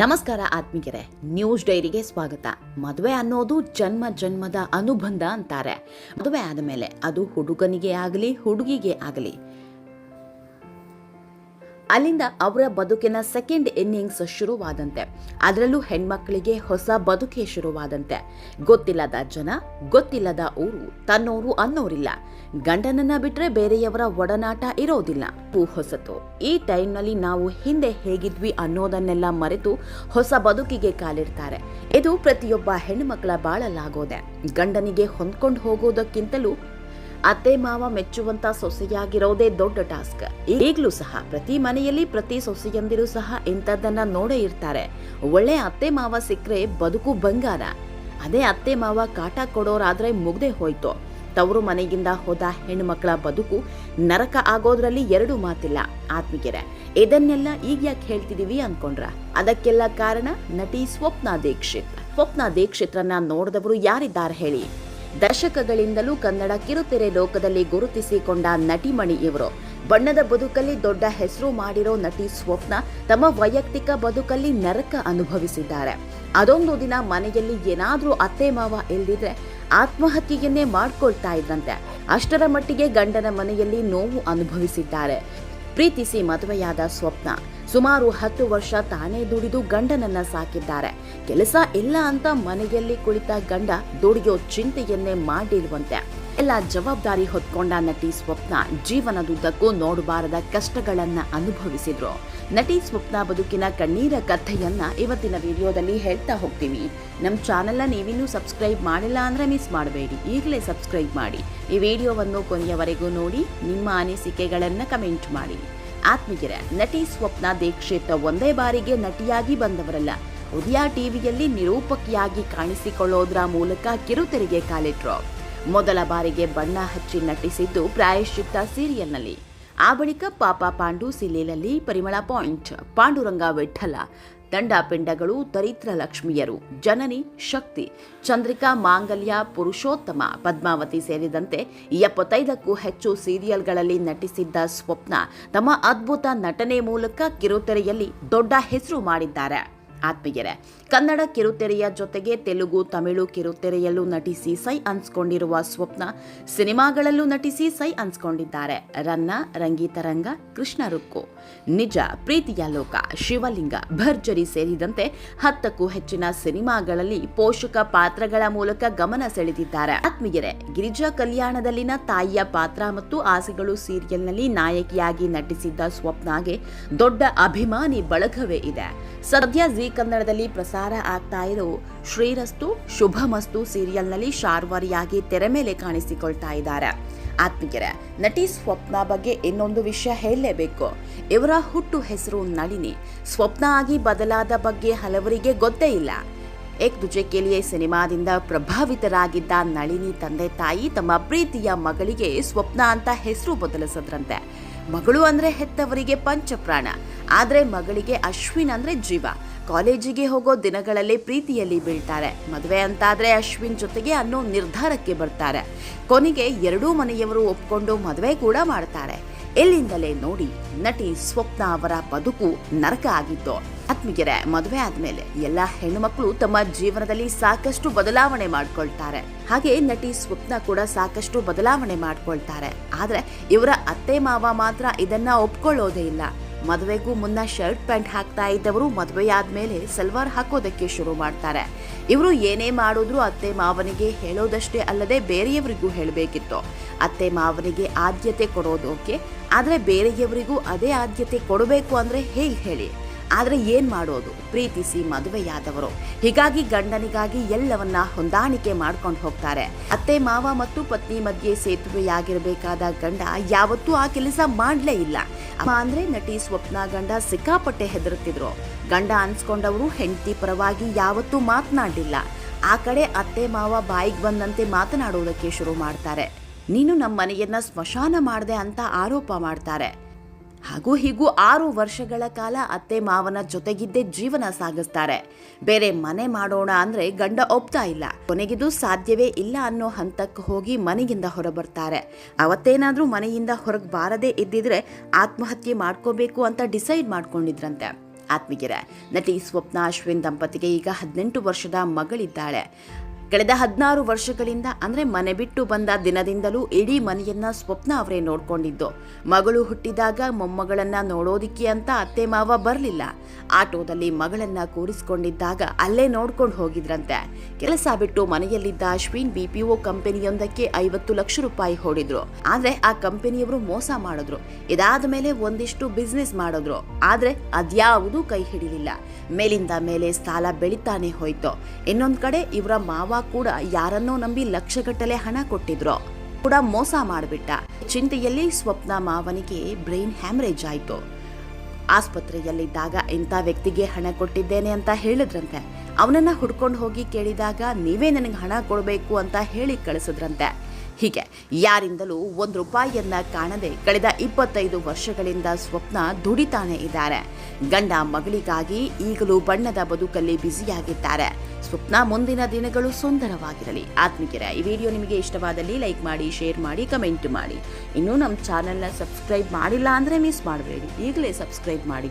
ನಮಸ್ಕಾರ ಆತ್ಮೀಯರೇ, ನ್ಯೂಸ್ ಡೈರಿಗೆ ಸ್ವಾಗತ. ಮದುವೆ ಅನ್ನೋದು ಜನ್ಮ ಜನ್ಮದ ಅನುಬಂಧ ಅಂತಾರೆ. ಮದುವೆ ಆದ ಮೇಲೆ ಅದು ಹುಡುಗನಿಗೆ ಆಗಲಿ, ಹುಡುಗಿಗೆ ಆಗಲಿ ಅಲ್ಲಿಂದ ಅವರ ಬದುಕಿನ ಸೆಕೆಂಡ್ ಇನ್ನಿಂಗ್ಸ್ ಶುರುವಾದಂತೆ. ಅದರಲ್ಲೂ ಹೆಣ್ಮಕ್ಕಳಿಗೆ ಹೊಸ ಬದುಕೆ ಶುರುವಾದಂತೆ. ಗೊತ್ತಿಲ್ಲದ ಜನ, ಗೊತ್ತಿಲ್ಲದ ಊರು, ತನ್ನೋರು ಅನ್ನೋರಿಲ್ಲ. ಗಂಡನನ್ನ ಬಿಟ್ರೆ ಬೇರೆಯವರ ಒಡನಾಟ ಇರೋದಿಲ್ಲ. ಹೂ ಹೊಸತು. ಈ ಟೈಮ್ನಲ್ಲಿ ನಾವು ಹಿಂದೆ ಹೇಗಿದ್ವಿ ಅನ್ನೋದನ್ನೆಲ್ಲ ಮರೆತು ಹೊಸ ಬದುಕಿಗೆ ಕಾಲಿಡ್ತಾರೆ. ಇದು ಪ್ರತಿಯೊಬ್ಬ ಹೆಣ್ಣುಮಕ್ಕಳ ಬಾಳಲಾಗೋದೆ. ಗಂಡನಿಗೆ ಹೊಂದ್ಕೊಂಡು ಹೋಗೋದಕ್ಕಿಂತಲೂ ಅತ್ತೆ ಮಾವ ಮೆಚ್ಚುವಂತ ಸೊಸೆಯಾಗಿರೋದೇ ದೊಡ್ಡ ಟಾಸ್ಕ್. ಈಗಲೂ ಸಹ ಪ್ರತಿ ಮನೆಯಲ್ಲಿ ಪ್ರತಿ ಸೊಸೆಯಂದಿರು ಸಹ ಇಂಥದ್ದನ್ನ ನೋಡೇ ಇರ್ತಾರೆ. ಒಳ್ಳೆ ಅತ್ತೆ ಮಾವ ಸಿಕ್ಕರೆ ಬದುಕು ಬಂಗಾರ. ಅದೇ ಅತ್ತೆ ಮಾವ ಕಾಟ ಕೊಡೋರಾದ್ರೆ ಮುಗ್ದೆ ಹೋಯ್ತು. ತವರು ಮನೆಯಿಂದ ಹೋದ ಹೆಣ್ಣುಮಕ್ಕಳ ಬದುಕು ನರಕ ಆಗೋದ್ರಲ್ಲಿ ಎರಡು ಮಾತಿಲ್ಲ. ಆತ್ಮಿಕೆರೆ ಇದನ್ನೆಲ್ಲ ಈಗ ಯಾಕೆ ಹೇಳ್ತಿದೀವಿ ಅನ್ಕೊಂಡ್ರ? ಅದಕ್ಕೆಲ್ಲ ಕಾರಣ ನಟಿ ಸ್ವಪ್ನ ದೀಕ್ಷಿತ್. ಸ್ವಪ್ನ ದೀಕ್ಷಿತ್ರನ್ನ ನೋಡಿದವರು ಯಾರಿದ್ದಾರೆ ಹೇಳಿ? ದಶಕಗಳಿಂದಲೂ ಕನ್ನಡ ಕಿರುತೆರೆ ಲೋಕದಲ್ಲಿ ಗುರುತಿಸಿಕೊಂಡ ನಟಿಮಣಿ ಇವರು. ಬಣ್ಣದ ಬದುಕಲ್ಲಿ ದೊಡ್ಡ ಹೆಸರು ಮಾಡಿರೋ ನಟಿ ಸ್ವಪ್ನ ತಮ್ಮ ವೈಯಕ್ತಿಕ ಬದುಕಲ್ಲಿ ನರಕ ಅನುಭವಿಸಿದ್ದಾರೆ. ಅದೊಂದು ದಿನ ಮನೆಯಲ್ಲಿ ಏನಾದರೂ ಅತ್ತೆ ಮಾವ ಇಲ್ದಿದ್ರೆ ಆತ್ಮಹತ್ಯೆಯನ್ನೇ ಮಾಡ್ಕೊಳ್ತಾ ಇದ್ರಂತೆ. ಅಷ್ಟರ ಮಟ್ಟಿಗೆ ಗಂಡನ ಮನೆಯಲ್ಲಿ ನೋವು ಅನುಭವಿಸಿದ್ದಾರೆ. ಪ್ರೀತಿಸಿ ಮದುವೆಯಾದ ಸ್ವಪ್ನ. ಸುಮಾರು ಹತ್ತು ವರ್ಷ ತಾನೇ ದುಡಿದು ಗಂಡನನ್ನ ಸಾಕಿದ್ದಾರೆ. ಕೆಲಸ ಇಲ್ಲ ಅಂತ ಮನೆಯಲ್ಲಿ ಕುಳಿತ ಗಂಡ ದುಡಿಯೋ ಚಿಂತೆಯನ್ನೇ ಮಾಡಿರುವಂತೆ. ಎಲ್ಲ ಜವಾಬ್ದಾರಿ ಹೊತ್ಕೊಂಡ ನಟಿ ಸ್ವಪ್ನ ಜೀವನದುದ್ದಕ್ಕೂ ನೋಡಬಾರದ ಕಷ್ಟಗಳನ್ನ ಅನುಭವಿಸಿದ್ರು. ನಟಿ ಸ್ವಪ್ನ ಬದುಕಿನ ಕಣ್ಣೀರ ಕಥೆಯನ್ನ ಇವತ್ತಿನ ವಿಡಿಯೋದಲ್ಲಿ ಹೇಳ್ತಾ ಹೋಗ್ತೀವಿ. ನಮ್ಮ ಚಾನೆಲ್ನ ನೀವಿನ್ನೂ ಸಬ್ಸ್ಕ್ರೈಬ್ ಮಾಡಿಲ್ಲ ಅಂದ್ರೆ ಮಿಸ್ ಮಾಡಬೇಡಿ. ಈಗಲೇ ಸಬ್ಸ್ಕ್ರೈಬ್ ಮಾಡಿ. ಈ ವಿಡಿಯೋವನ್ನು ಕೊನೆಯವರೆಗೂ ನೋಡಿ, ನಿಮ್ಮ ಅನಿಸಿಕೆಗಳನ್ನ ಕಮೆಂಟ್ ಮಾಡಿ. ಆತ್ಮೀಯರ, ನಟಿ ಸ್ವಪ್ನ ದೀಕ್ಷಿತ್ ಒಂದೇ ಬಾರಿಗೆ ನಟಿಯಾಗಿ ಬಂದವರಲ್ಲ. ಉದಯ ಟಿವಿಯಲ್ಲಿ ನಿರೂಪಕಿಯಾಗಿ ಕಾಣಿಸಿಕೊಳ್ಳೋದ್ರ ಮೂಲಕ ಕಿರುತೆರೆಗೆ ಕಾಲಿಟ್ರು ಮೊದಲ ಬಾರಿಗೆ ಬಣ್ಣ ಹಚ್ಚಿ ನಟಿಸಿದ್ದು ಪ್ರಾಯಶ್ಚಿತ್ತ ಸೀರಿಯಲ್ನಲ್ಲಿ. ಆ ಬಳಿಕ ಪಾಪ ಪಾಂಡು ಸಿಲೀಲಲ್ಲಿ ಪರಿಮಳ ಪಾಯಿಂಟ್. ಪಾಂಡುರಂಗ ವಿಠಲ ದಂಡಪಿಂಡಗಳು ದರಿದ್ರ ಲಕ್ಷ್ಮಿಯರು. ಜನನಿ ಶಕ್ತಿ. ಚಂದ್ರಿಕಾ ಮಾಂಗಲ್ಯ ಪುರುಷೋತ್ತಮ. ಪದ್ಮಾವತಿ ಸೇರಿದಂತೆ ಎಪ್ಪತ್ತೈದಕ್ಕೂ ಹೆಚ್ಚು ಸೀರಿಯಲ್ಗಳಲ್ಲಿ ನಟಿಸಿದ್ದ ಸ್ವಪ್ನ ತಮ್ಮ ಅದ್ಭುತ ನಟನೆ ಮೂಲಕ ಕಿರುತೆರೆಯಲ್ಲಿ ದೊಡ್ಡ ಹೆಸರು ಮಾಡಿದ್ದಾರೆ. ಆತ್ಮೀಯರೇ, ಕನ್ನಡ ಕಿರುತೆರೆಯ ಜೊತೆಗೆ ತೆಲುಗು, ತಮಿಳು ಕಿರುತೆರೆಯಲ್ಲೂ ನಟಿಸಿ ಸೈ ಅನ್ಸ್ಕೊಂಡಿರುವ ಸ್ವಪ್ನ ಸಿನಿಮಾಗಳಲ್ಲೂ ನಟಿಸಿ ಸೈ ಅನ್ಸ್ಕೊಂಡಿದ್ದಾರೆ. ರನ್ನ ರಂಗೀತರಂಗ ಕೃಷ್ಣ ರುಕ್ಕು. ನಿಜ, ಪ್ರೀತಿಯ ಲೋಕ, ಶಿವಲಿಂಗ, ಭರ್ಜರಿ ಸೇರಿದಂತೆ ಹತ್ತಕ್ಕೂ ಹೆಚ್ಚಿನ ಸಿನಿಮಾಗಳಲ್ಲಿ ಪೋಷಕ ಪಾತ್ರಗಳ ಮೂಲಕ ಗಮನ ಸೆಳೆದಿದ್ದಾರೆ. ಆತ್ಮೀಯರೇ, ಗಿರಿಜಾ ಕಲ್ಯಾಣದಲ್ಲಿನ ತಾಯಿಯ ಪಾತ್ರ ಮತ್ತು ಆಸೆಗಳು ಸೀರಿಯಲ್ನಲ್ಲಿ ನಾಯಕಿಯಾಗಿ ನಟಿಸಿದ್ದ ಸ್ವಪ್ನಾಗೆ ದೊಡ್ಡ ಅಭಿಮಾನಿ ಬಳಗವೇ ಇದೆ. ಸದ್ಯ ಜಿ ಕನ್ನಡದಲ್ಲಿ ಪ್ರಸಾರ ಆಗ್ತಾ ಇರೋ ಶ್ರೀರಸ್ತು, ಶುಭಮಸ್ತು ಸೀರಿಯಲ್ನಲ್ಲಿ ಶಾರ್ವರಿಯಾಗಿ ತೆರೆ ಮೇಲೆ ಕಾಣಿಸಿಕೊಳ್ತಾ ಇದ್ದಾರೆ. ಆತ್ಮೀಯರೇ, ನಟಿ ಸ್ವಪ್ನ ಬಗ್ಗೆ ಇನ್ನೊಂದು ವಿಷಯ ಹೇಳಲೇಬೇಕು. ಇವರ ಹುಟ್ಟು ಹೆಸರು ನಳಿನಿ. ಸ್ವಪ್ನ ಆಗಿ ಬದಲಾದ ಬಗ್ಗೆ ಹಲವರಿಗೆ ಗೊತ್ತೇ ಇಲ್ಲ. ಏಕ್ ದುಜೆ ಕೇಲಿಯೇ ಸಿನಿಮಾದಿಂದ ಪ್ರಭಾವಿತರಾಗಿದ್ದ ನಳಿನಿ ತಂದೆ ತಾಯಿ ತಮ್ಮ ಪ್ರೀತಿಯ ಮಗಳಿಗೆ ಸ್ವಪ್ನ ಅಂತ ಹೆಸರು ಬದಲಿಸದ್ರಂತೆ. ಮಗಳು ಅಂದ್ರೆ ಹೆತ್ತವರಿಗೆ ಪಂಚಪ್ರಾಣ. ಆದ್ರೆ ಮಗಳಿಗೆ ಅಶ್ವಿನ್ ಅಂದರೆ ಜೀವ. ಕಾಲೇಜಿಗೆ ಹೋಗೋ ದಿನಗಳಲ್ಲಿ ಪ್ರೀತಿಯಲ್ಲಿ ಬೀಳ್ತಾರೆ. ಮದುವೆ ಅಂತಾದರೆ ಅಶ್ವಿನ್ ಜೊತೆಗೆ ಅನ್ನೋ ನಿರ್ಧಾರಕ್ಕೆ ಬರ್ತಾರೆ. ಕೊನೆಗೆ ಎರಡೂ ಮನೆಯವರು ಒಪ್ಕೊಂಡು ಮದುವೆ ಕೂಡ ಮಾಡ್ತಾರೆ. ಎಲ್ಲಿಂದಲೇ ನೋಡಿ ನಟಿ ಸ್ವಪ್ನ ಅವರ ಬದುಕು ನರಕ ಆಗಿತ್ತು ಆತ್ಮೀಯರೇ, ಮದುವೆ ಆದ್ಮೇಲೆ ಎಲ್ಲಾ ಹೆಣ್ಣುಮಕ್ಕಳು ತಮ್ಮ ಜೀವನದಲ್ಲಿ ಸಾಕಷ್ಟು ಬದಲಾವಣೆ ಮಾಡ್ಕೊಳ್ತಾರೆ. ಹಾಗೆ ನಟಿ ಸ್ವಪ್ನ ಕೂಡ ಸಾಕಷ್ಟು ಬದಲಾವಣೆ ಮಾಡ್ಕೊಳ್ತಾರೆ. ಆದ್ರೆ ಇವರ ಅತ್ತೆ ಮಾವ ಮಾತ್ರ ಇದನ್ನ ಒಪ್ಕೊಳ್ಳೋದೇ ಇಲ್ಲ. ಮದುವೆಗೂ ಮುನ್ನ ಶರ್ಟ್ ಪ್ಯಾಂಟ್ ಹಾಕ್ತಾ ಇದ್ದವರು ಮದುವೆಯಾದ್ಮೇಲೆ ಸಲ್ವಾರ್ ಹಾಕೋದಕ್ಕೆ ಶುರು ಮಾಡ್ತಾರೆ. ಇವರು ಏನೇ ಮಾಡಿದ್ರು ಅತ್ತೆ ಮಾವನಿಗೆ ಹೇಳೋದಷ್ಟೇ ಅಲ್ಲದೆ ಬೇರೆಯವರಿಗೂ ಹೇಳಬೇಕಿತ್ತು. ಅತ್ತೆ ಮಾವನಿಗೆ ಆದ್ಯತೆ ಕೊಡೋದಕ್ಕೆ ಆದರೆ ಬೇರೆಯವರಿಗೂ ಅದೇ ಆದ್ಯತೆ ಕೊಡಬೇಕು ಅಂದರೆ ಹೇಗೆ ಹೇಳಿ. ಆದರೆ ಏನು ಮಾಡೋದು? ಪ್ರೀತಿಸಿ ಮದುವೆಯಾದವರು. ಹೀಗಾಗಿ ಗಂಡನಿಗಾಗಿ ಎಲ್ಲವನ್ನ ಹೊಂದಾಣಿಕೆ ಮಾಡ್ಕೊಂಡು ಹೋಗ್ತಾರೆ. ಅತ್ತೆ ಮಾವ ಮತ್ತು ಪತ್ನಿ ಮಧ್ಯೆ ಸೇತುವೆಯಾಗಿರಬೇಕಾದ ಗಂಡ ಯಾವತ್ತೂ ಆ ಕೆಲಸ ಮಾಡಲೇ ಇಲ್ಲ. ಅಂದ್ರೆ ನಟಿ ಸ್ವಪ್ನ ಗಂಡ ಸಿಕ್ಕಾಪಟ್ಟೆ ಹೆದರುತ್ತಿದ್ರು. ಗಂಡ ಅನ್ಸ್ಕೊಂಡವರು ಹೆಂಡತಿ ಪರವಾಗಿ ಯಾವತ್ತೂ ಮಾತನಾಡಲಿಲ್ಲ. ಆ ಕಡೆ ಅತ್ತೆ ಮಾವ ಬಾಯಿಗೆ ಬಂದಂತೆ ಮಾತನಾಡುವುದಕ್ಕೆ ಶುರು ಮಾಡ್ತಾರೆ. ನೀನು ನಮ್ಮ ಮನೆಯನ್ನ ಸ್ಮಶಾನ ಮಾಡಿದೆ ಅಂತ ಆರೋಪ ಮಾಡ್ತಾರೆ. ಹಾಗೂ ಹೀಗೂ ಆರು ವರ್ಷಗಳ ಕಾಲ ಅತ್ತೆ ಮಾವನ ಜೊತೆಗಿದ್ದೇ ಜೀವನ ಸಾಗಿಸ್ತಾರೆ. ಬೇರೆ ಮನೆ ಮಾಡೋಣ ಅಂದ್ರೆ ಗಂಡ ಒಪ್ತಾ ಇಲ್ಲ. ಕೊನೆಗಿದು ಸಾಧ್ಯವೇ ಇಲ್ಲ ಅನ್ನೋ ಹಂತಕ್ಕೆ ಹೋಗಿ ಮನೆಯಿಂದ ಹೊರಬರ್ತಾರೆ. ಅವತ್ತೇನಾದ್ರೂ ಮನೆಯಿಂದ ಹೊರಗೆ ಬಾರದೇ ಇದ್ದಿದ್ರೆ ಆತ್ಮಹತ್ಯೆ ಮಾಡ್ಕೋಬೇಕು ಅಂತ ಡಿಸೈಡ್ ಮಾಡ್ಕೊಂಡಿದ್ರಂತೆ. ಆತ್ಮೀಗೆರೆ ನಟಿ ಸ್ವಪ್ನ ಅಶ್ವಿನ್ ದಂಪತಿಗೆ ಈಗ ಹದಿನೆಂಟು ವರ್ಷದ ಮಗಳಿದ್ದಾಳೆ. ಕಳೆದ ಹದಿನಾರು ವರ್ಷಗಳಿಂದ, ಅಂದ್ರೆ ಮನೆ ಬಿಟ್ಟು ಬಂದ ದಿನದಿಂದಲೂ ಇಡೀ ಮನೆಯನ್ನ ಸ್ವಪ್ನ ಅವರೇ ನೋಡ್ಕೊಂಡಿದ್ದು. ಮಗಳು ಹುಟ್ಟಿದಾಗ ಮೊಮ್ಮಗಳನ್ನ ನೋಡೋದಿಕ್ಕೆ ಅಂತ ಅತ್ತೆ ಮಾವ ಬರಲಿಲ್ಲ. ಆಟೋದಲ್ಲಿ ಮಗಳನ್ನ ಕೂರಿಸ್ಕೊಂಡಿದ್ದಾಗ ಅಲ್ಲೇ ನೋಡ್ಕೊಂಡು ಹೋಗಿದ್ರಂತೆ. ಕೆಲಸ ಬಿಟ್ಟು ಮನೆಯಲ್ಲಿದ್ದ ಅಶ್ವಿನ್ ಒ ಕಂಪನಿಯೊಂದಕ್ಕೆ ಐವತ್ತು ಲಕ್ಷ ರೂಪಾಯಿ ಹೊಡಿದ್ರು. ಆದ್ರೆ ಆ ಕಂಪನಿಯವರು ಮೋಸ ಮಾಡಿದ್ರು. ಇದಾದ ಮೇಲೆ ಒಂದಿಷ್ಟು ಬಿಸ್ನೆಸ್ ಮಾಡಿದ್ರು. ಆದ್ರೆ ಅದ್ಯಾವುದೂ ಕೈ ಹಿಡಿಲಿಲ್ಲ. ಮೇಲಿಂದ ಮೇಲೆ ಸಾಲ ಬೆಳಿತಾನೆ ಹೋಯ್ತು. ಇನ್ನೊಂದ್ ಕಡೆ ಇವರ ಮಾವ ಕೂಡ ಯಾರನ್ನೋ ನಂಬಿ ಲಕ್ಷಗಟ್ಟಲೆ ಹಣ ಕೊಟ್ಟಿದ್ರು. ಕೂಡ ಮೋಸ ಮಾಡಿಬಿಟ್ಟ. ಚಿಂತೆಯಲ್ಲಿ ಸ್ವಪ್ನ ಮಾವನಿಗೆ ಬ್ರೈನ್ ಹ್ಯಾಮರೇಜ್ ಆಯ್ತು. ಆಸ್ಪತ್ರೆಯಲ್ಲಿದ್ದಾಗ ಇಂಥ ವ್ಯಕ್ತಿಗೆ ಹಣ ಕೊಟ್ಟಿದ್ದೇನೆ ಅಂತ ಹೇಳಿದ್ರಂತೆ. ಅವನನ್ನ ಹುಡ್ಕೊಂಡು ಹೋಗಿ ಕೇಳಿದಾಗ ನೀವೇ ನನಗೆ ಹಣ ಕೊಡಬೇಕು ಅಂತ ಹೇಳಿ ಕಳಿಸಿದ್ರಂತೆ. ಹೀಗೆ, ಯಾರಿಂದಲೂ ಒಂದು ರೂಪಾಯಿಯನ್ನ ಕಾಣದೆ ಕಳೆದ ಇಪ್ಪತ್ತೈದು ವರ್ಷಗಳಿಂದ ಸ್ವಪ್ನ ದುಡಿತಾನೆ ಇದ್ದಾರೆ. ಗಂಡ ಮಗಳಿಗಾಗಿ ಈಗಲೂ ಬಣ್ಣದ ಬದುಕಲ್ಲಿ ಬ್ಯುಸಿಯಾಗಿದ್ದಾರೆ. ಸ್ವಪ್ನ ಮುಂದಿನ ದಿನಗಳು ಸುಂದರವಾಗಿರಲಿ. ಆತ್ಮಿಕರ ಈ ವಿಡಿಯೋ ನಿಮಗೆ ಇಷ್ಟವಾದಲ್ಲಿ ಲೈಕ್ ಮಾಡಿ, ಶೇರ್ ಮಾಡಿ, ಕಮೆಂಟ್ ಮಾಡಿ. ಇನ್ನೂ ನಮ್ಮ ಚಾನೆಲ್ನ ಸಬ್ಸ್ಕ್ರೈಬ್ ಮಾಡಿಲ್ಲ ಅಂದರೆ ಮಿಸ್ ಮಾಡಬೇಡಿ. ಈಗಲೇ ಸಬ್ಸ್ಕ್ರೈಬ್ ಮಾಡಿ.